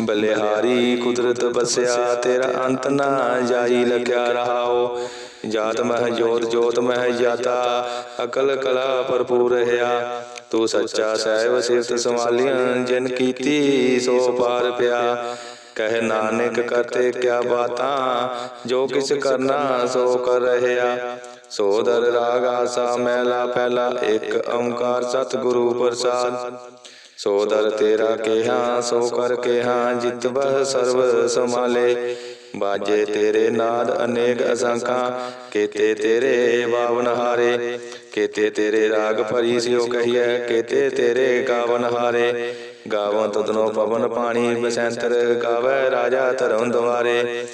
ਬਲਿਹਾਰੀ ਕੁਦਰਤ ਬਸਿਆ, ਤੇਰਾ ਅੰਤ ਨਾ ਜਾਈ ਲਖਿਆ ਰਹਾਓ। ਜਾਤ ਮਹਿ ਜੋਤ ਜੋਤ ਮਹਿ ਜਾਤਾ, ਅਕਲ ਕਲਾ ਭਰਪੂਰ ਰਹਾ ਤੂੰ ਸੱਚਾ ਸਹਿਬ ਸਿਫਤ ਸੰਭਾਲੀਆਂ, ਜਿਨ ਕੀਤੀ ਸੋ ਪਾਰ ਪਿਆ। ਕਹਿ ਨਾਨਕ ਕਰਤੇ ਕਿਆ ਬਾਤਾਂ, ਜੋ ਕਿਛ ਕਰਨਾ ਸੋ ਕਰ ਰਹਿਆ। ਸੋ ਦਰ ਰਾਗ ਆਸਾ, ਮਹਿਲਾ ਪਹਿਲਾ, ਇੱਕ ਓੰਕਾਰ ਸਤਿਗੁਰੂ ਪ੍ਰਸਾਦ। ਸੋ ਦਰ ਤੇਰਾ ਕਿਹਾ ਸੋ ਕਰ ਕਿਹਾ ਜਿਤ ਬਹ ਸਰਬ ਸਮਾਲੇ ਬਾਜੇ ਤੇਰੇ ਨਾਦ ਅਨੇਕ ਅਸੰਖਾਂ। ਕੀਤੇ ਤੇਰੇ ਬਾਵਨ ਹਾਰੇ। ਕੀਤੇ ਤੇਰੇ ਰਾਗ ਭਰੀ ਸਿਓ ਕਹੀਐ ਕੀਤੇ ਤੇਰੇ ਗਾਵਨ ਹਾਰੇ। ਗਾਵਨ ਤੁਧਨੋ ਪਵਨ ਪਾਣੀ ਬਸੰਤਰ ਗਾਵੇ ਰਾਜਾ ਧਰਮ ਦੁਆਰੇ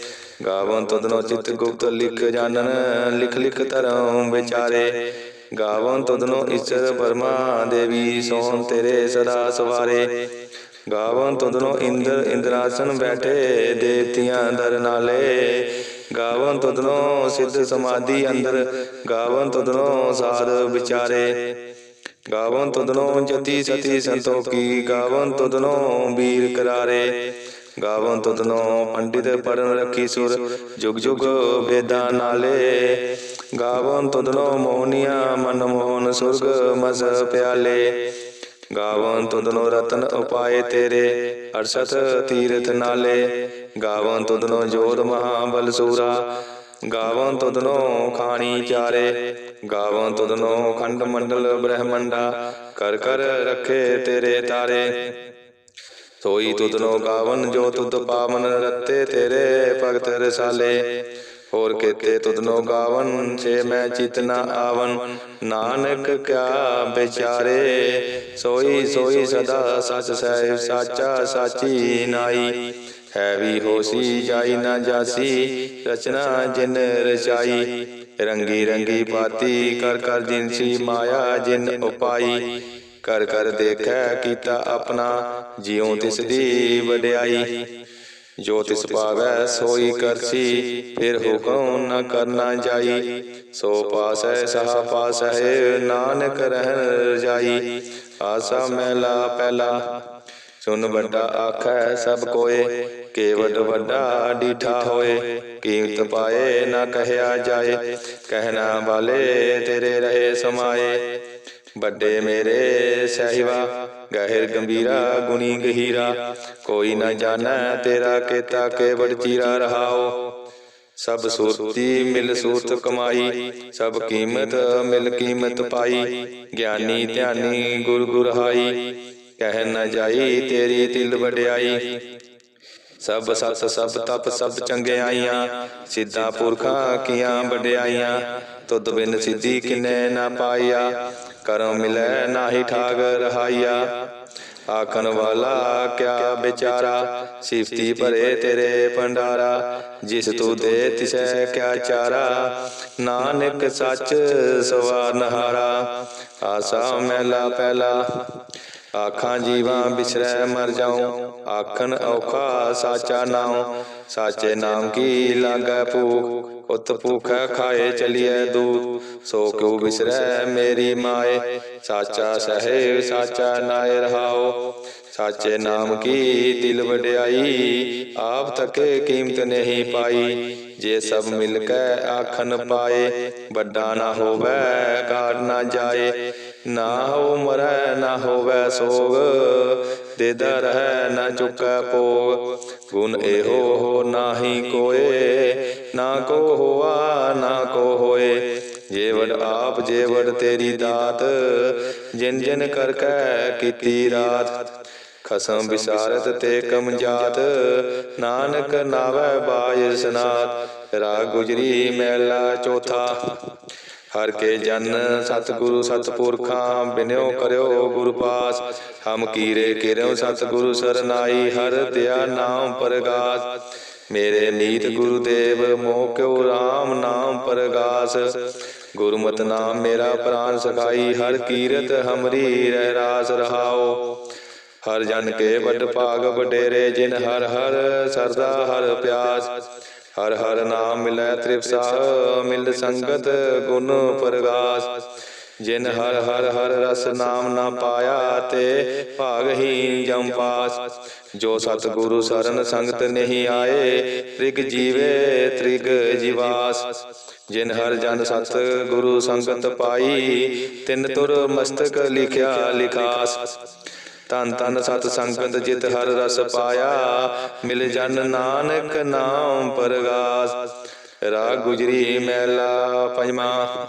ਗਾਵਨ ਤੁਧਨੋ ਚਿਤ ਗੁਪਤ ਲਿਖ ਜਾਣਨ ਲਿਖ ਲਿਖ ਧਰਮ ਵਿਚਾਰੇ। ਗਾਵਨ ਤੁਧਨੋ ਈਸ਼ਰ ਬਰਮਾ ਦੇਵੀ ਸੋਨ ਤੇਰੇ ਸਦਾ ਸਵਾਰੇ। ਗਾਵਨ ਤੁਧਨੋ ਇੰਦਰ ਇੰਦਰਾਸਨ ਬੈਠੇ, ਦੇਵਤੀਆਂ ਦਰ ਨਾਲੇ। ਗਾਵਨ ਤੁਧਨੋ ਸਿੱਧ ਸਮਾਧੀ ਅੰਦਰ, ਗਾਵਨ ਤੁਧਨੋ ਸਾਧ ਵਿਚਾਰੇ। ਗਾਵਨ ਤੁਧਨੋ ਜਤੀ ਸਤੀ ਸੰਤੋਖੀ, ਗਾਵਨ ਤੁਧਨੋ ਵੀਰ ਕਰਾਰੇ। ਗਾਵਨ ਤੁਧਨੋ ਪੰਡਿਤ ਪੜਨ ਰੱਖੀ ਸੁਰ, ਜੁਗ ਜੁਗ ਵੇਦਾਂ ਨਾਲੇ। ਗਾਵਨ ਤੁਧਨੋ ਮੋਹਨੀਆਂ ਮਨ ਮੋਹਨ ਸੁਰਗ ਮਸ ਪਿਆਲੇ। ਗਾਵਨ ਤੁਧਨੋ ਰਤਨ ਉਪਾਏ ਤੇਰੇ ਅਰਸਤ ਤੀਰਥ ਨਾਲੇ। ਗਾਵਨ ਤੁਧਨੋ ਜੋਧ ਮਹਾਬਲ ਸੂਰਾ। ਗਾਵਨ ਤੁਧਨੋ ਖਾਣੀ ਚਾਰੇ ਗਾਵਨ ਤੁਧਨੋ ਖੰਡ ਮੰਡਲ ਬ੍ਰਹਮੰਡਾ। ਕਰ ਕਰ ਰੱਖੇ ਤੇਰੇ ਤਾਰੇ। ਸੋਈ ਤੁਧਨੋ ਗਾਵਨ, ਜੋ ਤੁਧ ਪਾਵਨ ਰੱਤੇ ਤੇਰੇ ਭਗਤ ਰਸਾਲੇ। ਹੋਰ ਕੀਤੇ ਤੁਧਨੋ ਗਾਵਨ ਸੇ ਮੈਂ ਚਿਤ ਆਵਨ। ਨਾਨਕ ਕਿਆ ਵਿਚਾਰੇ, ਸੋਈ ਸੋਈ ਸਦਾ ਸਚ ਸਹਿ ਸਾਚਾ ਸਾਚੀ ਨਾਈ। ਹੈ ਵੀ ਹੋਸੀ, ਜਾਈ ਨਾ ਜਾਸੀ, ਰਚਨਾ ਜਿਨ ਰਚਾਈ। ਰੰਗੀ ਰੰਗੀ ਪਾਤੀ, ਕਰ ਕਰ ਜਿਨਸੀ ਮਾਇਆ ਜਿਨ ਉਪਾਈ। ਕਰ ਕਰ ਦੇਖੈ ਕੀਤਾ ਆਪਣਾ ਜਿਉ ਤਿਸ ਦੀ ਵਡਿਆਈ। ਜੋ ਤਿਸ ਪਾਵੈ ਸੋਈ ਕਰਸੀ ਫਿਰ ਹੁਕਮ ਨ ਕਰਨਾ ਜਾਈ। ਸੋ ਪਾਸੈ ਸਹਾ ਪਾਸੈ ਨਾਨਕ ਰਹਿਣ ਰਜਾਈ ਆਸਾ ਮਹਿਲਾ ਪਹਿਲਾ ਸੁਨ ਵੱਡਾ ਆਖੈ ਸਭ ਕੋਏ। ਕੇਵਟ ਵੱਡਾ ਡੀਠਾ ਹੋਏ। ਕੀਮਤ ਪਾਏ ਨਾ ਕਹਿਆ ਜਾਏ। ਕਹਿਣਾ ਵਾਲੇ ਤੇਰੇ ਰਹੇ ਸਮਾਏ। ਵੱਡੇ ਮੇਰੇ ਸਹਿਵਾ ਗਹਿਰ ਗੰਭੀਰਾ, ਗੁਣੀ ਗਹੀਰਾ, ਕੋਈ ਨਾ ਜਾਣੈ ਤੇਰਾ ਕੀਤਾ ਕੇਵਟ ਚੀਰਾ ਰਹਾਓ। ਸਭ ਸੂਰਤੀ ਮਿਲ ਸੂਰਤ ਕਮਾਈ, ਸਭ ਕੀਮਤ ਮਿਲ ਕੀਮਤ ਪਾਈ, ਗਿਆਨੀ ਧਿਆਨੀ ਗੁਰ ਗੁਰ ਕਹਿ ਨ ਜਾਈ ਤੇਰੀ ਤਿਲ ਵਡਿਆਈ ਸਭ ਸਤ ਸਭ ਤਪ ਸਭ ਚੰਗਿਆਈਆਂ ਸਿੱਧਾ ਪੁਰਖਾਂ ਕੀਆਂ ਵਡਿਆਈਆਂ, ਤੁਧ ਬਿਨ ਸਿੱਧੀ ਕਿਨੈ ਨਾ ਪਾਈਆ ਕਰਮ ਮਿਲੈ ਨਾਹੀ ਠਾਗ ਰਹਾਈਆ ਆਖਣ ਵਾਲਾ ਕਿਆ ਵਿਚਾਰਾ, ਸਿਫਤੀ ਭਰੇ ਤੇਰੇ ਭੰਡਾਰਾ, ਜਿਸ ਤੂੰ ਦੇ ਤਿਸੈ ਕਿਆ ਚਾਰਾ। ਨਾਨਕ ਸੱਚ ਸਵਾਰਨਹਾਰਾ ਆਸਾ ਮਹਿਲਾ ਪਹਿਲਾ ਆਖਾਂ ਜੀਵਾਂ ਬਿਸਰੈ ਮਰ ਜਾਉ। ਆਖਣ ਔਖਾ ਸਾਚਾ ਨਾਉ। ਸਾਚੇ ਨਾਮ ਕੀ ਲਾਗੈ ਭੂਖ? ਉਤ ਭੂਖੈ ਖਾਏ ਚਲੀਐ ਦੂਤ, ਸੋ ਕਿਉ ਬਿਸਰੈ ਮੇਰੀ ਮਾਏ? ਸਾਚਾ ਸਹਿ ਸਾਚਾ ਨਾਇ ਰਹਾਉ ਸਾਚੇ ਨਾਮ ਕੀ ਦਿਲ ਵਡਿਆਈ? ਆਪ ਤਕੇ ਕੀਮਤ ਨਹੀਂ ਪਾਈ। ਜੇ ਸਭ ਮਿਲ ਕੇ ਆਖਣ ਪਾਏ, ਵੱਡਾ ਨਾ ਹੋਵੇ ਕਾੜ ਨਾ ਜਾਏ। ਨਾ ਹੋ ਮਰੈ, ਨਾ ਹੋਵੇ ਸੋਗ। ਦੇਦਾ ਰਹਿ ਨਾ ਚੁੱਕੈ ਭੋਗ। ਗੁਣ ਇਹੋ ਹੋ ਨਾਹੀ ਕੋਏ, ਨਾ ਕੋ ਹੋਆ, ਨਾ ਕੋ ਹੋਏ। ਜੇ ਆਪ ਜੇ ਤੇਰੀ ਦਾਤ, ਜਿਨ ਜਿਨ ਕਰ ਕੈ ਕੀਤੀ ਰਾਤ। ਖਸਮ ਵਿਸਾਰਤ ਤੇ ਕਮ ਜਾਤ, ਨਾਨਕ ਨਾਵੈ ਬਾਜ ਸਨਾਤ। ਰਾ ਗੁਜਰੀ ਮਹਿਲਾ ਚੌਥਾ। ਹਰ ਕੇ ਜਨ ਸਤਿਗੁਰੂ ਸਤਿਪੁਰਖਾਂ ਬਿਨਿਓ ਕਰਿਓ ਗੁਰੂ ਪਾਸ। ਹਮ ਕੀਰੇ ਕਿਰਿਓ ਸਤਿਗੁਰੂ ਸਰਨਾਈ। ਹਰ ਦਿਆ ਨਾਮ ਪਰਗਾਸ। ਮੇਰੇ ਨੀਤ ਗੁਰੂਦੇਵ ਮੋਹ ਕਿਉ RAM ਨਾਮ ਪਰਗਾਸ। ਗੁਰਮਤਿ ਨਾਮ ਮੇਰਾ ਪ੍ਰਾਨ ਸਖਾਈ। ਹਰ ਕੀਰਤ ਹਮਰੀ ਰਹਿ ਰਾਸ ਰਹਾਓ। ਹਰ ਜਨ ਕੇ ਵੱਡ ਭਾਗ ਵਡੇਰੇ ਜਿਨ ਹਰ ਹਰ ਸਰਦਾ ਹਰ ਪਿਆਸ। ਹਰ ਹਰ ਨਾਮ ਮਿਲੈ ਤ੍ਰਿਪਸਾ ਮਿਲ ਸੰਗਤ ਗੁਣ ਪ੍ਰਗਾਸ। ਜਿਨ ਹਰ ਹਰ ਹਰ ਰਸ ਨਾਮ ਨਾ ਪਾਇਆ ਤੇ ਭਾਗਹੀਨ ਜਮ ਪਾਸ। ਜੋ ਸਤ ਗੁਰੂ ਸਰਨ ਸੰਗਤ ਨਹੀਂ ਆਏ, ਤ੍ਰਿਗ ਜੀਵੇ ਤ੍ਰਿਗ ਜੀਵਾਸ। ਜਿਨ ਹਰ ਜਨ ਸਤ ਗੁਰੂ ਸੰਗਤ ਪਾਈ, ਤਿਨ ਤੁਰ ਮਸਤਕ ਲਿਖਿਆ ਲਿਖਾਸ। ਤਨ ਤਨ ਸਤ ਸੰਗਤ ਜਿਤ ਹਰ ਰਸ ਪਾਇਆ, ਮਿਲ ਜਨ ਨਾਨਕ ਨਾਮ ਪਰਗਾਸ। ਰਾਗ ਗੁਜਰੀ ਮੈਲਾ ਪੰਜਵਾ।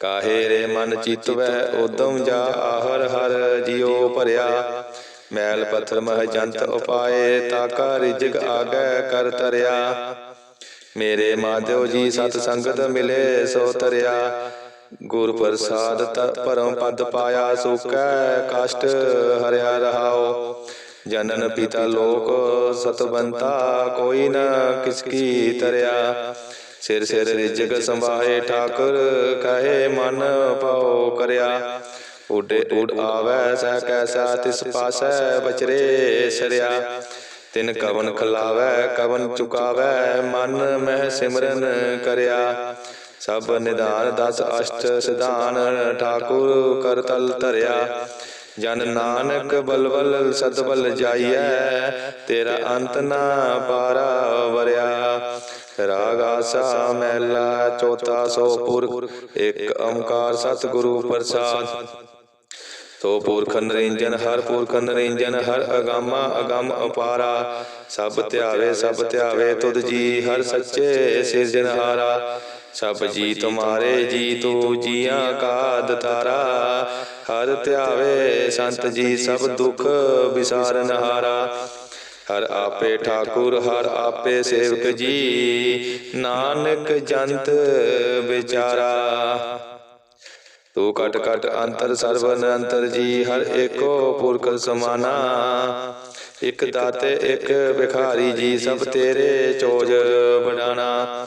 ਕਾਹੇ ਰੇ ਮਨ ਚਿਤਵੈ ਉਦਮ ਜਾ ਆਹਰ ਹਰ ਜਿਉ ਭਰਿਆ। ਮੈਲ ਪੱਥਰ ਮਹ ਜੰਤ ਉਪਾਏ, ਤਾਕਾ ਰਿਜਗ ਆਗੈ ਕਰ ਤਰਿਆ। ਮੇਰੇ ਮਾਧਿਓ ਜੀ ਸਤ ਸੰਗਤ ਮਿਲੇ ਸੋ ਤਰਿਆ। ਗੁਰ ਪ੍ਰਸਾਦ ਤ ਪਰਮ ਪਦ ਪਾਇਆ ਸੁਕੈ ਕਸ਼ਟ ਹਰਿਆ ਰਹਾਓ ਜਨਨ ਪਿਤਾ ਲੋਕ ਸਤਵੰਤਾ ਕੋਈ ਨ ਕਿਸ ਕੀ ਤਰਿਆ। ਸਿਰ ਸਿਰ ਰਿਜਗ ਸੰਭਾਏ ਠਾਕੁਰ, ਕਹੇ ਮਨ ਪਾਉ ਕਰਿਆ। ਉਡੇ ਉਡ ਆਵੈ, ਸਹਿ ਕੈਸਾ ਤਿਸ ਪਾਸੈ ਬਚਰੇ ਸਰਿਆ। ਤਿਨ ਕਵਨ ਖਲਾਵੈ, ਕਵਨ ਚੁਕਾਵੈ, ਮਨ ਮਹਿ ਸਿਮਰਨ ਕਰਿਆ। ਸਭ ਨਿਧਾਨ ਦਸ ਅਸ਼ਟ ਸਿਧਾਨ, ਠਾਕੁਰ ਕਰ ਤਲ ਧਰਿਆ। ਜਨ ਨਾਨਕ ਬਲਵਲ ਸਤਬਲ ਜਾਈਐ, ਤੇਰਾ ਅੰਤ ਨਾ ਪਾਰਾ ਵਰਿਆ। ਰਾਗ ਆਸਾ ਮਹਿਲਾ ਚੌਥਾ ਸੋ ਪੁਰ ਇੱਕ ਓੰਕਾਰ ਸਤਿਗੁਰੂ ਪ੍ਰਸਾਦ। ਤੋ ਪੁਰਖ ਨਰਿੰਜਨ, ਹਰ ਪੁਰਖ ਨਰਿੰਜਨ, ਹਰ ਅਗਾਮਾ ਅਗੰਮ ਅਪਾਰਾ ਸਭ ਧਿਆਵੇ ਸਭ ਧਿਆਵੇ ਤੁਧ ਜੀ, ਹਰ ਸੱਚੇ ਸਿਰਜਨਹਾਰਾ ਸਭ ਜੀ ਤੁਮਾਰੇ ਜੀ ਤੂ ਜੀਆਂ ਕਾ ਦਤਾਰਾ। ਹਰ ਧਿਆਵੇ ਸੰਤ ਜੀ ਸਭ ਦੁਖ ਵਿਸਾਰਨਹਾਰਾ ਹਰ। ਆਪੇ ਠਾਕੁਰ ਹਰ ਆਪੇ ਸੇਵਕ ਜੀ। ਨਾਨਕ ਜੰਤ ਵਿਚਾਰਾ। ਤੂੰ ਕਟ ਕਟ ਅੰਤਰ ਸਰਵਨ ਅੰਤਰ ਜੀ। ਹਰ ਏਕੋ ਪੁਰਖ ਸਮਾਨਾ। ਇਕ ਦਾਤੇ ਇਕ ਵਿਖਾਰੀ ਜੀ ਸਭ ਤੇਰੇ ਚੋਜ ਬਡਾਣਾ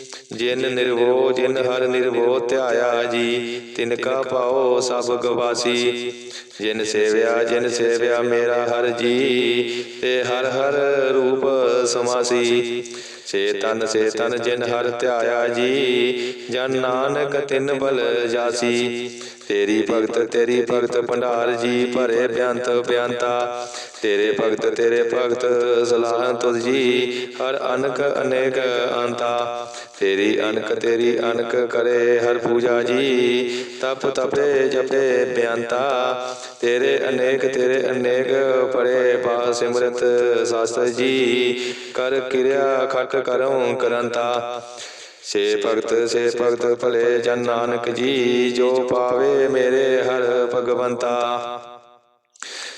ਜਿਨ ਨਿਰਵੋ, ਜਿਨ ਹਰ ਨਿਰਵੋ ਧਿਆਇਆ ਜੀ, ਤਿਨ ਕਾ ਪਾਓ ਸਭ ਗਵਾਸੀ। ਜਿਨ ਸੇਵਿਆ ਜਿਨ ਸੇਵਿਆ ਮੇਰਾ ਹਰ ਜੀ, ਤੇ ਹਰ ਹਰ ਰੂਪ ਸਮਾਸੀ। ਸੇ ਤਨ ਸੇ ਤਨ ਜਿਨ ਹਰ ਧਿਆਇਆ ਜੀ, ਜਨ ਨਾਨਕ ਤਿਨ ਬਲ ਜਾਸੀ। ਤੇਰੀ ਭਗਤ ਤੇਰੀ ਭਗਤ ਭੰਡਾਰ ਜੀ ਭਰੇ ਬਿਆੰਤ ਬਿਆੰਤਾ ਤੇਰੇ ਭਗਤ ਤੇਰੇ ਭਗਤ ਸਲਾਹ ਤੁਧ ਜੀ। ਹਰ ਅਨਕ ਅਨੇਕ ਅੰਤਾ। ਤੇਰੀ ਅਨਕ ਤੇਰੀ ਅਨਕ ਕਰੇ ਹਰ ਪੂਜਾ ਜੀ। ਤਪ ਤਪੇ ਜਪੇ ਬਿਆੰਤਾ। ਤੇਰੇ ਅਨੇਕ ਤੇਰੇ ਅਨੇਕ ਪੜੇ ਪਾ ਸਿਮਰਤ ਸਾਸਤ ਜੀ। ਕਰ ਕਿਰਿਆ ਖਟ ਕਰਉ ਕਰੰਤਾ। ਸੇ ਭਗਤ ਸੇ ਭਗਤ ਭਲੇ ਜਨ ਨਾਨਕ ਜੀ, ਜੋ ਪਾਵੇ ਮੇਰੇ ਹਰ ਭਗਵੰਤਾ।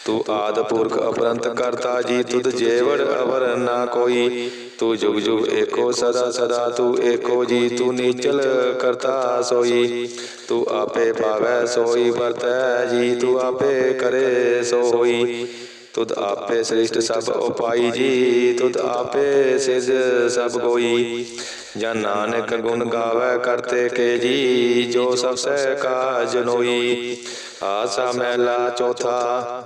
ਤੂੰ ਆਦ ਪੁਰਖ ਅਪਰੰਤ ਕਰਤਾ ਜੀ, ਤੁਧ ਜੇਵੜ ਅਵਰ ਨਾ ਕੋਈ। ਤੂੰ ਜੁਗ ਜੁਗ ਏਕੋ ਸਦਾ ਸਦਾ, ਤੂੰ ਏਕੋ ਜੀ, ਤੂੰ ਨੀਚਲ ਕਰਤਾ ਸੋਈ। ਤੂੰ ਆਪੇ ਪਾਵੈ ਸੋਈ, ਵਰਤੈ ਜੀ, ਤੂੰ ਆਪੇ ਕਰੇ ਸੋਈ। ਤੁਧ ਆਪੇ ਸ੍ਰਿਸ਼ਟ ਸਭ ਉਪਾਈ ਜੀ, ਤੁਧ ਆਪੇ ਸਿਜ ਸਭ ਕੋਈ ਜਨ ਨਾਨਕ ਗੁਣ ਗਾਵੇ ਕਰਤੇ ਕੇ ਜੀ, ਜੋ ਸਭ ਸਹਿ ਕਾਜ ਨੋਈ। ਆਸਾ ਮਹਿਲਾ ਚੌਥਾ,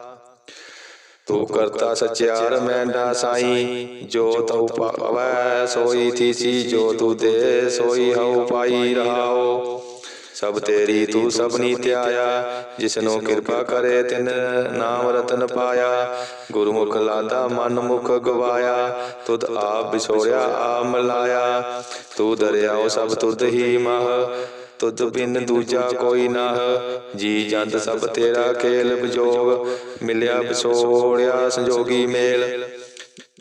ਤੂੰ ਕਰਤਾ ਸਚਿਆਰ ਮੈਂਡਾ ਸਾਈ। ਜੋ ਤਉ ਪਾਵੈ ਸੋਈ ਥੀਸੀ, ਜੋ ਤੂੰ ਦੇ ਸੋਈ ਹਉ ਪਾਈ ਰਹਾਓ। ਸਭ ਤੇਰੀ ਤੂੰ ਸਭਨੀ ਧਿਆਇਆ ਜਿਸਨੂੰ ਕਿਰਪਾ ਕਰੇ ਤਿਨ, ਨਾਮ ਰਤਨ ਪਾਇਆ। ਗੁਰਮੁਖ ਲਾਦਾ ਮਨ ਮੁਖ ਗਵਾਇਆ, ਤੁਧ ਆਪ ਵਿਛੋੜਿਆ, ਆਪ ਮਿਲਾਇਆ। ਤੂੰ ਦਰਿਆਓ ਸਭ ਤੁਧ ਹੀ ਮਹ, ਤੁਧ ਬਿਨ ਦੂਜਾ ਕੋਈ ਨਾਹ। ਜੀ ਜੰਤ ਸਭ ਤੇਰਾ ਖੇਲ ਵਿਜੋਗ ਮਿਲਿਆ ਵਿਛੋੜਿਆ ਸੰਜੋਗੀ ਮੇਲ।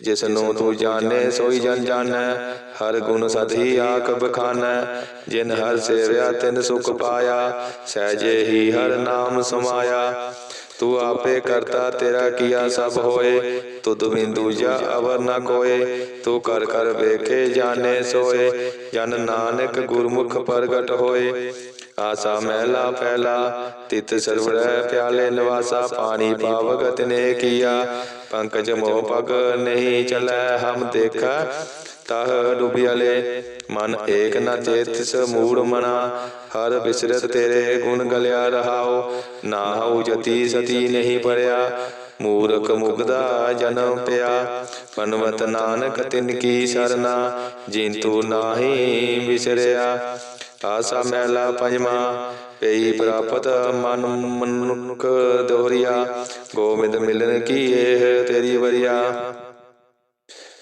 ਜਿਸ ਨੂੰ ਤੂੰ ਜਾਣੇ, ਸੋਈ ਜਨ ਜਾਣੈ ਹਰ ਗੁਣ ਸਦ ਹੀ ਆਖ ਬਖਾਨੈ, ਜਿਨ ਹਰ ਸੇਵਿਆ ਤਿਨ ਸੁਖ ਪਾਇਆ, ਸਹਿਜੇ ਹੀ ਹਰ ਨਾਮ ਸਮਾਇਆ। ਤੂੰ ਆਪੇ ਕਰਤਾ ਤੇਰਾ ਕੀਆ ਸਭ ਹੋਏ, ਤੁਧ ਬਿਨ ਦੂਜਾ ਅਵਰ ਨ ਕੋਏ। ਤੂੰ ਕਰ ਕਰ ਵੇਖੇ ਜਾਣੇ ਸੋਏ, ਜਨ ਨਾਨਕ ਗੁਰਮੁਖ ਪ੍ਰਗਟ ਹੋਏ। ਆਸਾ ਮਹਿਲਾ ਪਹਿਲਾ ਤਿਤ ਸਰਵੜੈ ਪਿਆਲੇ ਨਿਵਾਸਾ, ਪਾਣੀ ਪਾਵਗਤ ਨੇ ਕੀਆ। ਪੰਕਜ ਮੋਹ ਪਗ ਨਹੀਂ ਚਲੈ ਹਮ ਦੇਖਾ ਤਹ ਡੁਬਿਆਲੇ ਮਨ ਏਕ ਨ ਚੇਤਿਸ ਮੂੜ ਮਨਾ, ਹਰ ਬਿਸਰਤ ਤੇਰੇ ਗੁਣ ਗਲਿਆ ਰਹਾਓ ਨਾ ਹਉ ਜਤੀ ਸਤੀ ਨਹੀਂ ਪੜਿਆ ਮੂਰਖ ਮੁਗਦਾ ਜਨਮ ਪਿਆ, ਪਨਵਤ ਨਾਨਕ ਤਿਨ ਕੀ ਸਰਨਾ ਜਿੰਤੂ ਨਾਹੀ ਵਿਸਰਿਆ ਆਸਾ ਮਹਿਲਾ ਪੰਜਵਾ ਪਈ ਪ੍ਰਾਪਤ ਮਨ ਮਨੁਖ ਦੋਹਰੀਆ ਗੋਬਿੰਦ ਮਿਲਨ ਕੀ ਇਹ ਤੇਰੀ ਵਰਿਆ।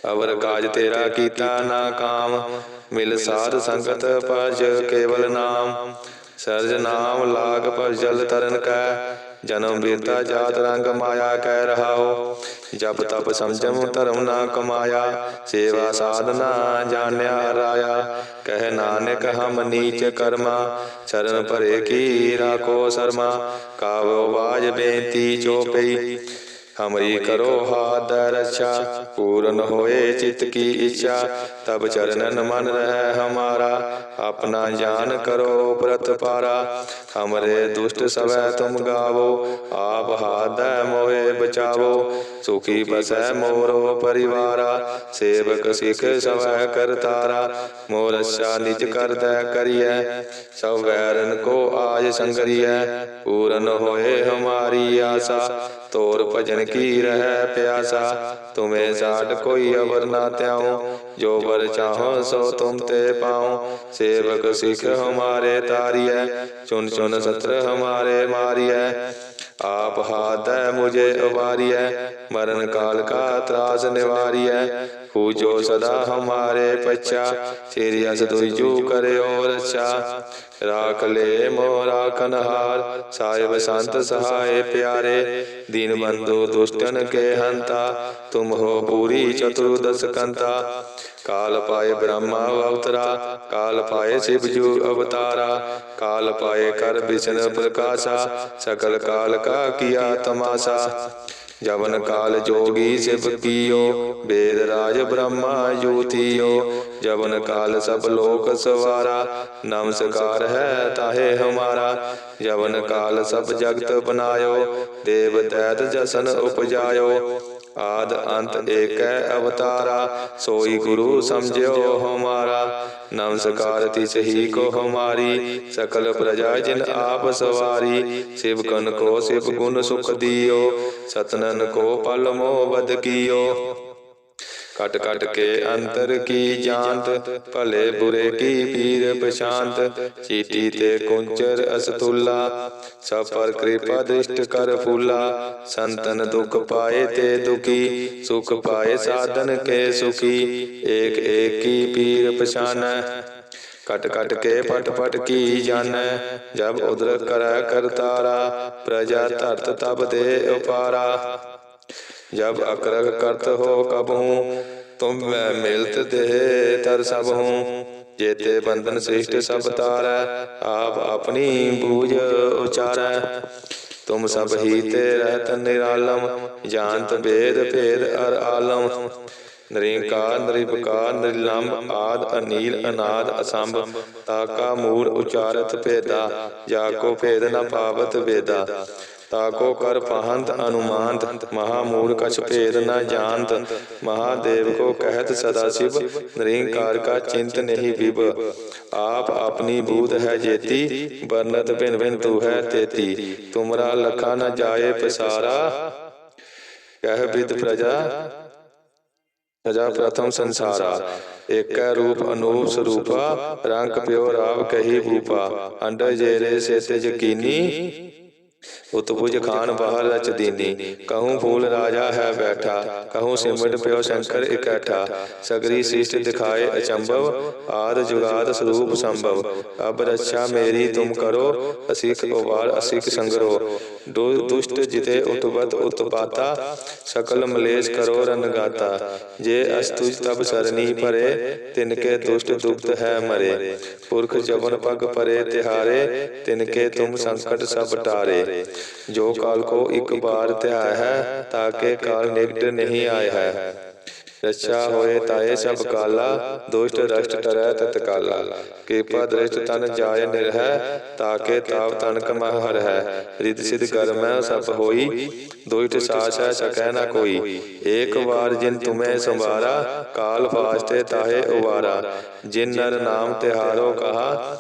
ਅਵਰ ਕਾਜ ਤੇਰਾ ਕੀਤਾ ਨਾ ਕਾਮ ਮਿਲ ਸਾਧ ਸੰਗਤ ਭਜ ਕੇਵਲ ਨਾਮ। ਸਰਜ ਨਾਮ ਲਾਗ ਪਰ ਜਲ ਤਰਨ ਕੈ, ਜਨਮ ਬੀਰਤਾ ਜਾਤ ਰੰਗ ਮਾਇਆ ਕਹਿ ਰਹਾਓ ਜਪ ਤਪ ਸੰਜਮ ਧਰਮ ਨਾ ਕਮਾਇਆ, ਸੇਵਾ ਸਾਧਨਾ ਜਾਣਿਆ ਰਾਇਆ। ਕਹਿ ਨਾਨਕ ਹਮ ਨੀਚ ਕਰਮਾ, ਚਰਨ ਭਰੇ ਕੀ ਰਾਖੋ ਸਰਮਾ। ਕਾਵੋ ਬਾਜ ਬੇਨਤੀ ਚੋਪਈ ਕਰੋ ਹਾਥ ਰਛਾ ਪੂਰਨ ਹੋਏ ਚਿਤ ਕੀ ਇੱਛਾ ਤਬ ਚਰਨਨ ਮਨ ਰਹਿ ਹਮਾਰਾ ਆਪਣਾ ਜਾਨ ਕਰੋ ਪ੍ਰਤ ਪਾਰਾ। ਹਮਰੇ ਦੁਸ਼ਟ ਸਵੈ ਤੁਮ ਗਾਵੋ ਆਪ ਹਾਦੈ ਮੋਏ ਬਚਾਵੋ। ਸੁਖੀ ਬਸੈ ਮੋਰੋ ਪਰਿਵਾਰਾ ਸੇਵਕ ਸਿਖ ਸਵੈ ਕਰਤਾਰਾ ਮੋਰ ਅੱਛਾ ਨਿਜ ਕਰਦੈ ਕਰੀਐ ਸਭ ਵੈਰਨ ਕੋ ਆਜ ਸੰਗਰੀਐ। ਪੂਰਨ ਹੋਏ ਹਮਾਰੀ ਆਸਾ ਤੋਰ ਭਜਨ ਕੀ ਰਹਿ ਪਿਆਸਾ? ਤੁਮੇ ਸਾਡ ਕੋਈ ਅਵਰ ਨਾ ਤਿਆਉ ਜੋ ਵਰ ਚਾਹੋ ਸੋ ਤੁਮ ਤੇ ਪਾਉ। ਸੇਵਕ ਸਿਖ ਹਮਾਰੇ ਤਾਰੀਐ। ਚੁਨ ਚੁਨ ਸਤਰ ਹਮਾਰੇ ਮਾਰੀਐ। ਆਪ ਹਾਦੈ ਮੁਝੇ ਉਬਾਰੀਐ। ਮਰਨ ਕਾਲ ਕਾ ਤਰਾਸ ਨਿਵਾਰੀਐ। ਹੂ ਜੋ ਸਦਾ ਹਮਾਰੇ ਪਛਾ ਤੇਰੀ ਅਸ ਦੁਜੂ ਕਰਿਓ ਰਛਾ। ਰਾਖ ਲੈ ਮੋਰਾ ਕਨਹਾਰ ਸਾਹਿਬ ਸੰਤ ਸਹਾਏ ਪਿਆਰੇ। ਦੀਨ ਬੰਧੂ ਦੁਸ਼ਟਨ ਕੇ ਹੰਤਾ। ਤੁਮ ਹੋ ਪੂਰੀ ਚਤੁਰਦਸ ਕੰਤਾ। ਕਾਲ ਪਾਏ ਬ੍ਰਹਮਾ ਅਵਤਰਾ। ਕਾਲ ਪਾਏ ਸ਼ਿਵ ਜੂ ਅਵਤਾਰਾ। ਕਾਲ ਪਾਏ ਕਰ ਵਿਸ਼ਨ ਪ੍ਰਕਾਸ਼ਾ। ਸਕਲ ਕਾਲ ਕਾ ਕੀਆ ਤਮਾਸਾ ਜਵਨ ਕਾਲ ਜੋਗੀ ਸਿਵ ਕੀਓ ਵੇਦ ਰਾਜ ਬ੍ਰਹਮਾ ਜੋਤੀਓ ਜਵਨ ਕਾਲ ਸਭ ਲੋਕ ਸਵਾਰਾ। ਨਮਸਕਾਰ ਹੈ ਤਾਹੇ ਹਮਾਰਾ। ਜਵਨ ਕਾਲ ਸਭ ਜਗਤ ਬਨਾਇਓ ਦੇਵ ਤੈਤ ਜਸਨ ਉਪਜਾਇਓ। ਆਦ ਅੰਤ ਏਕੈ ਅਵਤਾਰਾ, ਸੋਈ ਗੁਰੂ ਸਮਝਿਓ ਹਮਾਰਾ। ਨਮਸਕਾਰ ਤਿਸ ਹੀ ਕੋ ਹਮਾਰੀ, ਸਕਲ ਪ੍ਰਜਾ ਜਿਨ ਆਪ ਸਵਾਰੀ। ਸਿਵ ਕਨ ਕੋ ਸਿਵ ਗੁਣ ਸੁਖ ਦਿਓ, ਸਤਨਨ ਕੋ ਪਲ ਮੋ ਬਦ ਕੀਓ। ਕਟ ਕਟ ਕੇ ਅੰਤਰ ਕੀ ਜਾਂਤ ਭਲੇ ਬੁਰੇ ਕੀ ਪੀਰ ਪਛਾਂਤ ਚੀਟੀ ਤੇ ਕੁੰਚਰ ਅਸਤੁਲਾ ਸਭ ਪਰ ਕਿਰਪਾ ਦ੍ਰਿਸ਼ਟ ਕਰ ਫੂਲਾ ਸੰਤਨ ਦੁਖ ਪਾਏ ਤੇ ਦੁਖੀ ਸੁਖ ਪਾਏ ਸਾਧਨ ਕੇ ਸੁਖੀ ਏਕ ਏਕ ਕੀ ਪੀਰ ਪਛਾਨੈ ਕਟ ਕਟ ਕੇ ਪਟ ਪਟ ਕੀ ਜਾਣੈ ਜਬ ਉਦਰ ਕਰੈ ਕਰਤਾਰਾ ਪ੍ਰਜਾ ਧਰਤ ਤਬ ਦੇ ਉਪਾਰਾ जब अक्रग करत हो कब हूँ तुम मैं मिलत देह तर सब हूँ जेते बंधन श्रेष्ठ सब तारै आप अपनी बूझ उचारै तुम सब ही ते रहत निरालम जानत भेद भेद अर आलम ਨਿਰੰਕਾਰ ਨਿਰਭਕਾਰ ਨਿਰਲੰਭ ਆਦ ਅਨੀਲ ਅਨਾਦ ਅਸੰਭ ਤਾਕਾ ਮੂੜ ਉਚਾਰਤ ਭੇਦਾ ਜਾ ਕੋ ਭੇਦ ਨ ਪਾਵਤ ਵੇਦਾ ਤਾਕੋ ਕਰ ਪਹੰਤ ਅਨੁਮਾਨਤ ਮਹਾਮੂੜ ਕਛ ਭੇਦ ਨ ਜਾਣਤ। ਮਹਾਦੇਵ ਕੋ ਕਹਿਤ ਸਦਾ शिव ਨਿਰੰਕਾਰ ਕਾ ਚਿੰਤ ਨਹੀਂ ਵਿਭ ਆਪ ਆਪਣੀ ਬੂਧ ਹੈ ਜੇਤੀ ਬਰਨਤ ਬਿਨ ਬਿਨ ਤੂ ਹੈ ਤੇਤੀ। ਤੁਮਰਾ ਲਖਾ ਨ ਜਾਏ ਪਸਾਰਾ। ਕਹਿ ਵਿਦ ਸਜਾ ਪ੍ਰਥਮ ਸੰਸਾਰਾ। ਏਕੈ ਰੂਪ ਅਨੂਪ ਸਰੂਪਾ, ਰੰਗ ਪਿਓ ਰਾਵ ਕਹੀ ਭੂਪਾ। ਅੰਡਰ ਜੇਰੇ ਸੇ ਤੇ ਜਕੀਨੀ ਉਤਪੁਜ ਖਾਨ ਬਾਹਰ ਰਚ ਦੀਨੀ ਕਹੂੰ ਫੂਲ ਰਾਜਾ ਹੈ ਬੈਠਾ ਕਹੂੰ ਸਿਮਟ ਪਿਓ ਸ਼ੰਕਰ ਇਕੱਠਾ ਸਗਰੀ ਸ੍ਰਿਸ਼ਟ ਦਿਖਾਏ ਅਚੰਭਵ ਆਦ ਜੁਗਾਦ ਸਰੂਪ ਸੰਭਵ ਅਬ ਰੱਛਾ ਮੇਰੀ ਤੁਮ ਕਰੋ ਅਸਿਖ ਉਵਾਰ ਅਸਿਖ ਸੰਗਰੋ। ਦੁਸ਼ਟ ਜਿਤੇ ਉਤਪਤ ਉਤਪਾਤਾ ਸਕਲ ਮਲੇਸ਼ ਕਰੋ ਰਨਗਾਤਾ ਜੇ ਅਸਤੁਜ ਤਬ ਸਰਨੀ ਭਰੇ ਤਿਨਕੇ ਦੁਸ਼ਟ ਦੁਖਤ ਹੈ ਮਰੇ। ਪੁਰਖ ਜਬਨ ਪਗ ਪਰੇ ਤਿਹਾਰੇ ਤਿਨਕੇ ਤੁਮ ਸੰਕਟ ਸਭ ਟਾਰੇ ਜੋ ਕਾਲ ਕੋ ਇੱਕ ਬਾਰ ਧਿਆ ਹੈ ਤਾਕੇ ਕਾਲ ਨਿਕਟ ਨਹੀਂ ਆਇਆ ਹੈ। ਰੱਛਾ ਹੋਏ ਤਾਏ ਸਭ ਕਾਲਾ, ਦੁਸ਼ਟ ਰਸ਼ਟ ਟਰੈ ਤਤਕਾਲਾ ਕਿਰਪਾ ਦ੍ਰਿਸ਼ਟ ਤਨ ਜਾਏ ਨਿਰਹਿ ਤਾਕੇ ਤਾਪ ਤਨਕ ਮਹ ਹਰ ਹੈ। ਰਿਦ ਸਿਧ ਕਰਮੈ ਸਭ ਹੋਈ, ਦੁਸ਼ਟ ਸਾਸ ਹੈ ਸਕੈ ਨਾ ਕੋਈ। ਏਕ ਵਾਰ ਜਿਨ ਤੁਮੈ ਸੰਵਾਰਾ, ਕਾਲ ਫਾਸਤੇ ਤਾਹੇ ਉਵਾਰਾ। ਜਿਨ ਨਰ ਨਾਮ ਤਿਹਾਰੋ ਕਹਾ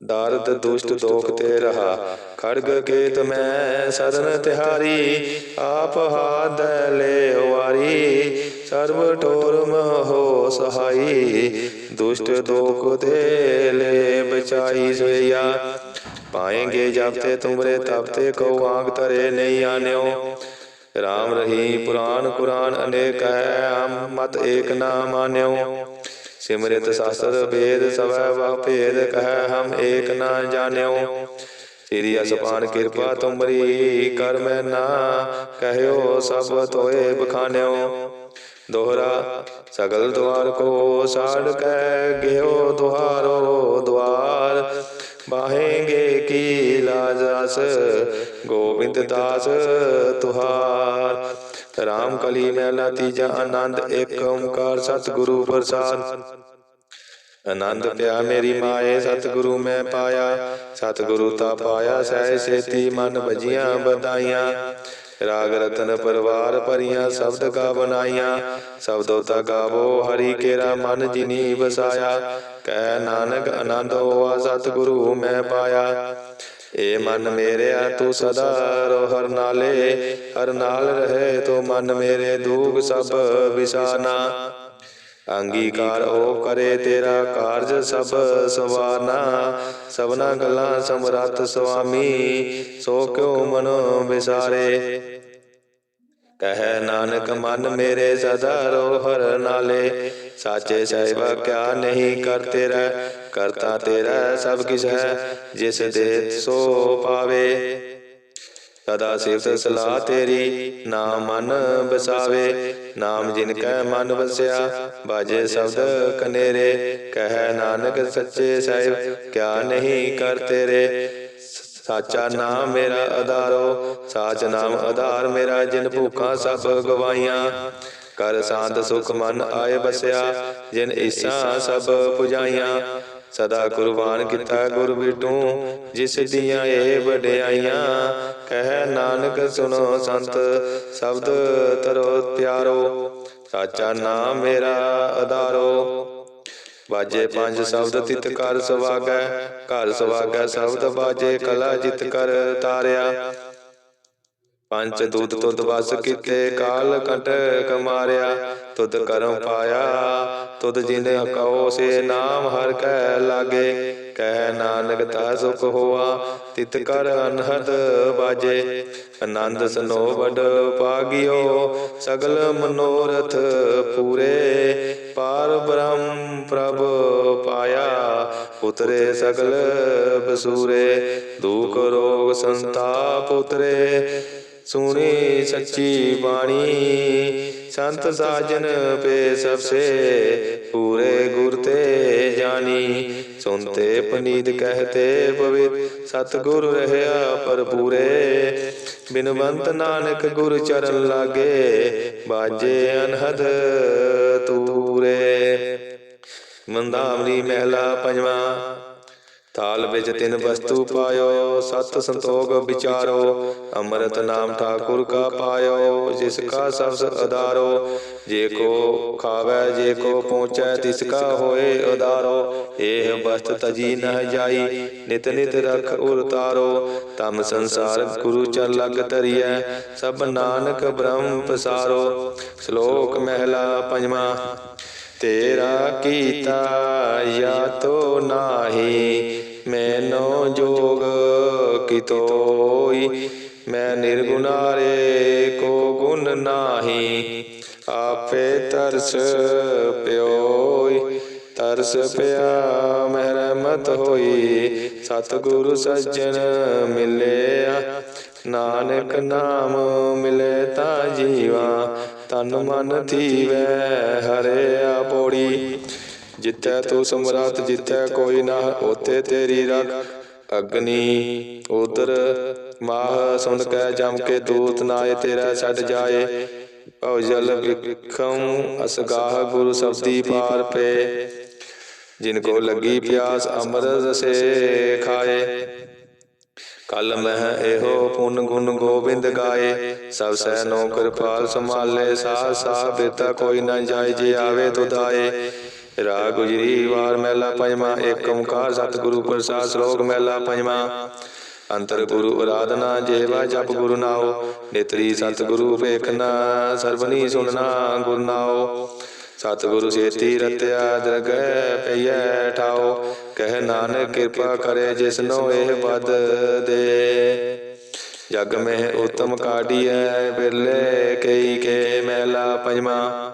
ਦਾਰਦ ਦੁਸ਼ਟ ਦੋਖ ਤੇ ਰਹਾ ਖੜਗ ਕੇਤ ਮੈਂ ਸਰਨ ਤਿਹਾਰੀ ਆਪ ਹਾਦ ਲੈ ਵਾਰੀ ਸਰਬ ਠੋਰ ਮਹੋ ਸਹਾਈ ਦੁਸ਼ਟ ਦੋਖ ਤੇ ਲੈ ਬਚਾਈ ਸੋਇਆ ਪਾਏਂਗੇ ਜਬ ਤੇ ਤੁਮਰੇ ਤਬ ਤੇ ਕਉ ਆਂਗ ਤਰੇ ਨਹੀਂ ਆਨਿਓ ਰਾਮ ਰਹੀ ਪੁਰਾਨ ਕੁਰਾਨ ਅਨੇਕ ਹੈ ਮਤ ਏਕ ਨਾ ਮਾਨਿਓ ਸਿਮਰਿਤ ਸਾਸਰ ਵੇਦ ਸਵੈ ਵਾ ਭੇਦ ਕਹਿ ਹਮ ਏਕ ਨਾ ਜਾਣਿਓ। ਤੇਰੀ ਅਸਪਾਨ ਕਿਰਪਾ ਤੁਮਰੀ, ਕਰ ਮੈਂ ਨਾ ਕਹਿਓ ਸਭ ਤੋਏ ਬਖਾਨਿਓ। ਦੋਹਰਾ, ਸਗਲ ਦੁਆਰ ਕੋ ਸਾੜ ਕੈ, ਗਿਓ ਦੁਹਾਰੋ ਦੁਆਰ। ਬਾਹੇਂਗੇ ਕੀ ਲਾਜ ਰਸ, ਗੋਬਿੰਦ ਦਾਸ, ਤੁਹਾਰ। ਰਾਮ ਕਲੀ ਮਹਿਲਾ ਤੀਜਾ ਆਨੰਦ ਏਕ ਓੰਕਾਰ ਸਤਿਗੁਰੂ ਪ੍ਰਸਾਦ। ਆਨੰਦ ਪਿਆ ਮੇਰੀ ਮਾਏ, ਸਤਿਗੁਰੂ ਮੈਂ ਪਾਇਆ। ਸਤਿਗੁਰੂ ਤਾ ਪਾਇਆ ਸਹਿ ਸੇਤੀ ਮਨ ਵਜੀਆਂ ਬਧਾਈਆਂ ਰਾਗ ਰਤਨ ਪਰਵਾਰ ਭਰੀਆਂ ਸ਼ਬਦ ਗਾ ਬਨਾਈਆਂ ਸ਼ਬਦੋ ਤਾ ਗਾਵੋ ਹਰੀ ਕੇਰਾ ਮਨ ਜਿਨੀ ਵਸਾਇਆ। ਕਹਿ ਨਾਨਕ ਆਨੰਦ ਹੋਆ, ਸਤਿਗੁਰੂ ਮੈਂ ਪਾਇਆ। ਏ ਮਨ ਮੇਰਿਆ ਤੂੰ ਸਦਾ ਰੋ, ਹਰ ਨਾਲੇ। ਹਰ ਨਾਲ ਰਹੇ ਤੂੰ ਮਨ ਮੇਰੇ ਦੂਖ ਸਭ ਵਿਸਾਨਾ। ਅੰਗੀਕਾਰ ਉਹ ਕਰੇ ਤੇਰਾ ਕਾਰਜ ਸਭ ਸਵਾਰਨਾ ਸਭਨਾ ਗੱਲਾਂ ਸਮਰੱਥ ਸੁਆਮੀ ਸੋ ਕਿਉ ਮਨੋ ਵਿਸਾਰੇ? ਕਹਿ ਨਾਨਕ ਮਨ ਮੇਰੇ ਸਦਾ ਰੋ ਨਾਲੇ। ਸਾਚੇ ਸਹਿਬਾ ਕਿਆ ਨਹੀਂ ਕਰ ਤੇਰਾ ਕਰਤਾ ਤੇਰਾ ਸਭ ਕਿਛ ਹੈ, ਜਿਸ ਦੇ ਸੋ ਪਾਵੇ। ਸਦਾ ਸਿਫਤ ਸਲਾਹ ਤੇਰੀ ਨਾਮ ਮਨ ਬਸਾਵੇ ਨਾਮ ਜਿਨ ਕੈ ਮਨ ਵਸਿਆ, ਬਾਜੇ ਸ਼ਬਦ ਕਨੇਰੇ। ਕਹਿ ਨਾਨਕ ਸੱਚੇ ਸਾਹਿਬ, ਕਿਆ ਨਹੀਂ ਕਰ ਤੇਰੇ ਸਾਚਾ ਨਾਮ ਮੇਰਾ ਆਧਾਰੋ, ਸਾਚ ਨਾਮ ਆਧਾਰ ਮੇਰਾ, ਜਿਨ ਭੂਖਾਂ ਸਭ ਗਵਾਈਆਂ ਕਰ ਸਾਧ ਸੁਖ ਮਨ ਆਏ ਬਸਿਆ, ਜਿਨ ਈਸਾ ਸਭ ਪੁਜਾਈਆਂ। ਸਦਾ ਕੁਰਬਾਨ ਕੀਤਾ ਗੁਰ ਬਿਟੂ, ਜਿਸ ਦੀਆਂ ਇਹ ਵਡਿਆਈਆਂ। ਕਹਿ ਨਾਨਕ ਸੁਣੋ ਸੰਤ, ਸ਼ਬਦ ਤਰੋ ਪਿਆਰੋ ਸਾਚਾ ਨਾਮ ਮੇਰਾ ਆਧਾਰੋ। ਬਾਜੇ ਪੰਜ ਸ਼ਬਦ ਤਿਤ ਕਰ ਸਵਾਗੈ ਘਰ ਸਵਾਗੈ ਸ਼ਬਦ ਬਾਜੇ ਕਲਾ ਜਿਤ ਕਰ ਤਾਰਿਆ। ਪੰਜ ਦੂਤ ਤੁਧ ਵਸ ਕੀਤੇ ਕਾਲ ਕੰਟ ਕਮਾਰਿਆ। ਤੁਧ ਕਰਮ ਪਾਇਆ ਤੁਧ ਜਿਨ ਕਉ ਸੇ ਨਾਮ ਹਰ ਕੈ ਲਾਗੇ। ਕਹਿ ਨਾਨਕ ਤਾ ਸੁਖ ਹੋਆ ਤਿਤ ਕਰ ਅਨਹਦ ਬਾਜੇ। ਆਨੰਦ ਸਨੋ ਵਡ ਪਾਗਿਓ ਸਗਲ ਮਨੋਰਥ ਪੂਰੇ। ਪਾਰ ਬ੍ਰਹਮ ਪ੍ਰਭ ਪਾਇਆ ਉਤਰੇ ਸਗਲ ਬਸੂਰੇ, ਦੁਖ ਰੋਗ ਸੰਤਾਪ ਉਤਰੇ। ਸੁਣੀ ਸੱਚੀ ਬਾਣੀ, ਸੰਤ ਸਾਜਨ ਪੇ ਸਭਸੇ, ਪੂਰੇ ਗੁਰ ਤੇ ਜਾਨੀ ਸੁਨਤੇ ਪਨੀਤ ਕਹਤੇ ਪਵਿੱਤ, ਸਤਿਗੁਰ ਰਹਿਆ ਪਰਪੂਰੇ ਬਿਨਵੰਤ ਨਾਨਕ ਗੁਰ ਚਰਨ ਲਾਗੇ ਬਾਜੇ ਅਨਹਦ ਤੂਰੇ। ਮੰਦਾਵਲੀ ਮਹਿਲਾ ਪੰਜਵਾਂ ਥਾਲ ਵਿੱਚ ਤਿੰਨ ਵਸਤੂ ਪਾਇਓ, ਸਤ ਸੰਤੋਖ ਵਿਚਾਰੋ, ਅੰਮ੍ਰਿਤ ਨਾਮ ਠਾਕੁਰ ਕਾ ਪਾਇਓ, ਜਿਸ ਕਾ ਸਬਸ ਅਦਾਰੋ ਜੇ ਕੋ ਖਾਵੇ, ਜੇ ਕੋ ਪਹੁੰਚੈ, ਤਿਸ ਕਾ ਹੋਏ ਉਦਾਰੋ। ਇਹ ਵਸਤ ਤਜੀ ਨਹ ਜਾਈ, ਨਿਤ ਨਿਤ ਰਖ ਉਰਤਾਰੋ ਤਮ ਸੰਸਾਰ ਗੁਰੂ ਚਰ ਲਗ ਧਰੀਐ, ਸਭ ਨਾਨਕ ਬ੍ਰਹਮ ਪਸਾਰੋ। ਸ਼ਲੋਕ ਮਹਿਲਾ ਪੰਜਵਾਂ। ਤੇਰਾ ਕੀਤਾ ਯਾਤੋ ਨਾਹੀ ਮੈਨੋ ਜੋਗ ਕਿਤੋਈ। ਮੈਂ ਨਿਰਗੁਨਾਰੇ ਕੋ ਗੁਣ ਨਾਹੀ। ਆਪੇ ਤਰਸ ਪਿਓਈ। ਤਰਸ ਪਿਆ ਮਹਿ ਰਹਿਮਤ ਹੋਈ। ਸਤਿਗੁਰੂ ਸੱਜਣ ਮਿਲਿਆ। ਨਾਨਕ ਨਾਮ ਮਿਲੇ ਤਾਂ ਜੀਵਾ। ਤਨ ਮਨ ਥੀਵੈ, ਹਰਿਆ ਪੋੜੀ। ਜਿੱਥੈ ਤੂੰ ਸਮਰੱਥ ਜਿੱਥੈ ਕੋਈ ਨਾ ਉਥੇ ਤੇਰੀ ਰੱਖ। ਅਗਨੀ ਉਦਰ ਮਾਹ, ਸੁਣ ਕੇ ਜਮ ਕੇ ਦੂਤ ਨਾਏ, ਤੇਰਾ ਛੱਡ ਜਾਏ। ਭਉ ਜਲ ਵਿਖਮ ਅਸਗਾਹ ਗੁਰੂ ਸਬਦੀ ਪਾਰ ਪੇ। ਜਿਨ ਕੋ ਲੱਗੀ ਪਿਆਸ ਅੰਮ੍ਰਿਤ ਸੇ ਖਾਏ। ਕਲ ਮਹਿ ਇਹੋ ਪੁਨ ਗੁਣ ਗੋਬਿੰਦ ਗਾਏ। ਸਭ ਸਹਿ ਨੋ ਕਿਰਪਾਲ ਸੰਭਾਲੇ, ਸਾਹ ਸਾਹ ਬੇਤਾ ਕੋਈ ਨਾ ਜਾਏ, ਜੇ ਆਵੇ ਤੁਧਾਏ ਰਾਗ ਗੁਜਰੀ ਵਾਰ ਮਹਿਲਾ ਪੰਜਵਾ, ਏਕ ਓੰਕਾਰ ਸਤਿਗੁਰੂ ਪ੍ਰਸਾਦ ਸ਼ਲੋਕ ਮਹਿਲਾ ਪੰਜਵਾ। ਅੰਤਰ ਗੁਰੂ ਅਰਾਧਨਾ, ਜੇਵਾ ਜਪ ਗੁਰੂ ਨਾਉ। ਨੇਤਰੀ ਸਤਿਗੁਰੂ ਵੇਖਣਾ ਸਰਬਨੀ ਸੁਣਨਾ ਗੁਰਨਾਉ ਸਤਿਗੁਰੂ ਸੇਤੀ ਰਤਿਆ ਦਰਗਹਿ ਪਈਐ ਠਾਓ। ਕਹਿ ਨਾਨਕ ਕਿਰਪਾ ਕਰੇ ਜਿਸਨੋ ਇਹ ਬਦ ਦੇ। ਜਗ ਮਹਿ ਉਤਮ ਕਾਢੀਐ ਬਿਰਲੇ ਕਈ ਕੇ ਮਹਿਲਾ ਪੰਜਵਾ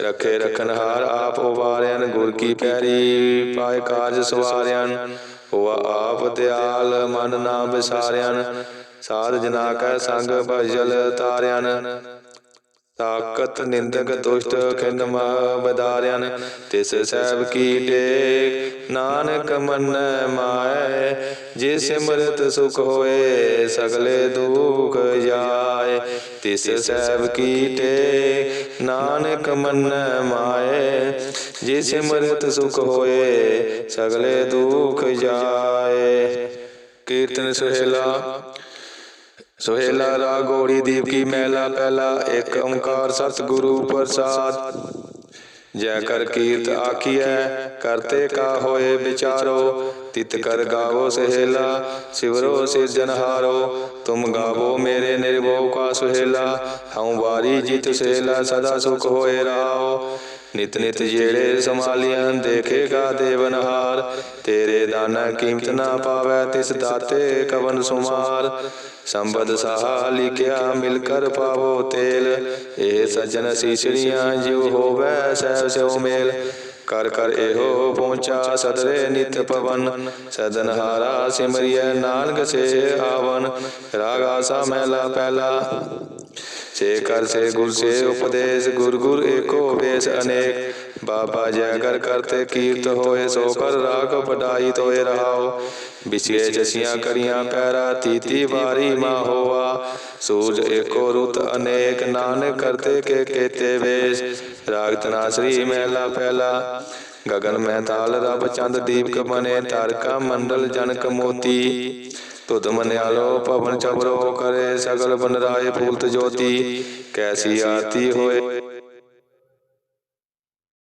ਰਖੇ ਰਖਨ ਹਾਰ ਆਪ ਉਵਾਰਿਆਨ ਗੁਰ ਕੀ ਪੈਰੀ ਪਾਏ ਕਾਰਜ ਸਵਾਰਿਆਨ ਹੋਆ ਆਪ ਦਿਆਲ ਮਨ ਨਾ ਵਿਸਾਰਿਆਨ ਸਾਧ ਜਨਾ ਕੈ ਸੰਗ ਭਜਲ ਤਾਰਿਆਨ ਤਾਕਤ, ਨਿੰਦਕ, ਦੁਸ਼ਟ ਖਿੰਨ ਬਦਾਰਿਆਨ। ਤਿਸ ਸਹਿਬ ਕੀ ਟੇਕ, ਨਾਨਕ ਮਨ ਮਾਏ ਜੇ ਸਿਮਰਤ ਸੁਖ ਹੋਏ, ਸਗਲੇ ਦੁਖ ਜਾਏ। ਤਿਸ ਸਹਿਬ ਕੀ ਟੇਕ, ਨਾਨਕ ਮਨ ਮਾਏ ਜੇ ਸਿਮਰਤ ਸੁਖ ਹੋਏ, ਸਗਲੇ ਦੁਖ ਜਾਏ। ਕੀਰਤਨ ਸੁਹੇਲਾ। ਸੁਹੇਲਾ ਰਾਗ ਗੋੜੀ ਦੀਪ ਕੀ ਮਹਿਲਾ ਪਹਿਲਾ ਇੱਕ ਓੰਕਾਰ ਸਤਿਗੁਰੂ ਪ੍ਰਸਾਦ। ਜੈ ਕਰ ਕੀਰਤ ਆਖੀਐ ਕਰਤੇ ਕਾ ਹੋਏ ਵਿਚਾਰੋ ਤਿਤ ਕਰ ਗਾਵੋ ਸਹੇਲਾ ਸਿਵਰੋ ਸਿਰਜਨਹਾਰੋ ਤੁਮ ਗਾਵੋ ਮੇਰੇ ਨਿਰਭਉ ਕਾ ਸੁਹੇਲਾ ਹਉ ਵਾਰੀ ਜਿਤ ਸਹੇਲਾ ਸਦਾ ਸੁਖ ਹੋਏ ਰਾਓ। ਨਿਤ ਨਿਤ ਜਿਹੜੇ ਸੰਭਾਲੀਆਂ ਦੇਖੇਗਾ ਦੇਵਨਹਾਰ ਤੇਰੇ ਦਾਨਾ ਕੀਮਤ ਨਾ ਪਾਵੈ ਤਿਸ ਦਾਤੇ ਕਵਨ ਸੁਮਾਰ। ਸੰਬਦ ਸਹਾ ਲਿਖਿਆ ਮਿਲ ਕਰ ਪਾਵੋ ਤੇਲ। ਇਹ ਸਜਣ ਸੀਸੜੀਆਂ, ਜਿਉ ਹੋਵੈ ਸਹਿਬ ਸਿਉ ਮੇਲ। ਕਰ ਕਰ ਇਹੋ ਪਹੁੰਚਾ ਸਦਰੇ ਨਿਤ ਪਵਨ। ਸਦਨ ਹਾਰਾ ਸਿਮਰਿਐ ਨਾਨਕ ਸੇ ਆਵਨ। ਰਾਗਾ ਸਾ ਮਹਿਲਾ ਪਹਿਲਾ। ਸੇ ਕਰ ਸੇ ਗੁਰ ਸੇ ਉਪਦੇਸ਼, ਗੁਰ ਗੁਰ ਏਕੋ ਵੇਸ ਅਨੇਕ। ਬਾਬਾ ਜੈ ਕਰ ਕਰਤੇ ਕੀਰਤ ਹੋਏ, ਸੋ ਕਰ ਰਾਗ ਵਡਾਈ ਤੋਏ ਰਹਾਓ। ਵਿਛੇ ਜਸੀਆਂ ਕਰੀਆਂ ਪੈਰਾ, ਤੀਤੀ ਵਾਰੀ ਮਾ ਹੋਆ। ਸੂਰਜ ਏਕੋ ਰੁਤ ਅਨੇਕ ਨਾਨਕ ਕਰਤੇ ਕੇ ਕੇਤੇ ਵੇਸ। ਰਾਗ ਤਨਾਸਰੀ ਮਹਿਲਾ ਪਹਿਲਾ ਗਗਨ ਮੈਂ ਰਬ ਚੰਦ ਦੀਪਕ ਬਨੇ ਤਾਰਕਾ ਮੰਡਲ ਜਨਕ ਮੋਤੀ। ਤੁਧ ਮਨਿਆਲੋ ਪਵਨ ਚਬਰੋ ਕਰੇ ਸਗਲ ਬਨਰਾਏ ਫੂਲਤ ਜੋਤੀ। ਕੈਸੀ ਆਤੀ ਹੋਏ